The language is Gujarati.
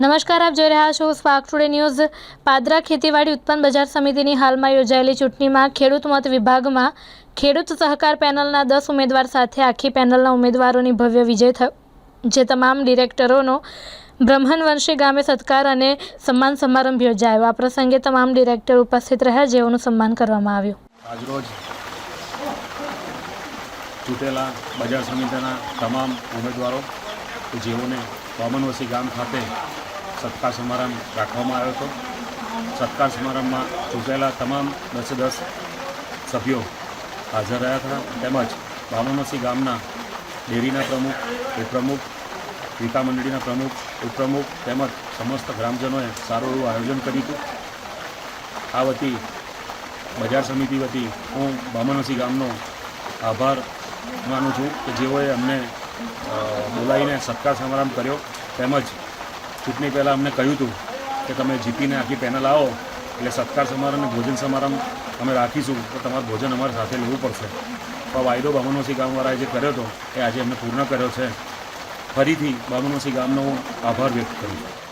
નમસ્કાર, આપ જોઈ રહ્યા છો સ્પાર્ક ટુડે ન્યૂઝ. પાદરા ખેતીવાડી ઉત્પન્ન બજાર સમિતિની હાલમાં યોજાયેલી ચૂંટણીમાં ખેડૂત મત વિભાગમાં ખેડૂત સહકાર પેનલના દસ ઉમેદવાર સાથે આખી પેનલના ઉમેદવારોની ભવ્ય વિજય થયો, જે તમામ ડિરેક્ટરોનો બ્રહ્મણવંશી ગામે સત્કાર અને સન્માન સમારંભ યોજાયો. આ પ્રસંગે તમામ ડિરેક્ટર ઉપસ્થિત રહ્યા, જેઓનું સન્માન કરવામાં આવ્યું. આજરોજ ચૂંટેલા બજાર સમિતિના તમામ ઉમેદવારો, જેઓને વામનવસી ગામ ખાતે સત્કાર સમારંભ રાખવામાં આવ્યો હતો. સત્કાર સમારંભમાં ચૂંટાયેલા તમામ દસે દસ સભ્યો હાજર રહ્યા હતા. તેમજ વામનવસી ગામના ડેરીના પ્રમુખ, ઉપપ્રમુખ વિકા મંડળીના પ્રમુખ, ઉપપ્રમુખ તેમજ સમસ્ત ગ્રામજનોએ સારું એવું આયોજન કર્યું હતું. આ વતી બજાર સમિતિ વતી હું બામણસી ગામનો આભાર માનું છું કે જેઓએ અમને બોલાવીને સત્કાર સમારંભ કર્યો. તેમજ ચૂંટણી પહેલાં અમને કહ્યું હતું કે તમે જીતીને આખી પેનલ આવો. એટલે સત્કાર સમારંભ અને ભોજન સમારંભ અમે રાખીશું. તો તમારું ભોજન અમારે સાથે લેવું પડશે. તો વાયદો બામણોસી ગામવાળાએ જે કર્યો હતો, એ આજે અમને પૂર્ણ કર્યો છે. ફરીથી બામણોસી ગામનો હું આભાર વ્યક્ત કરું છું.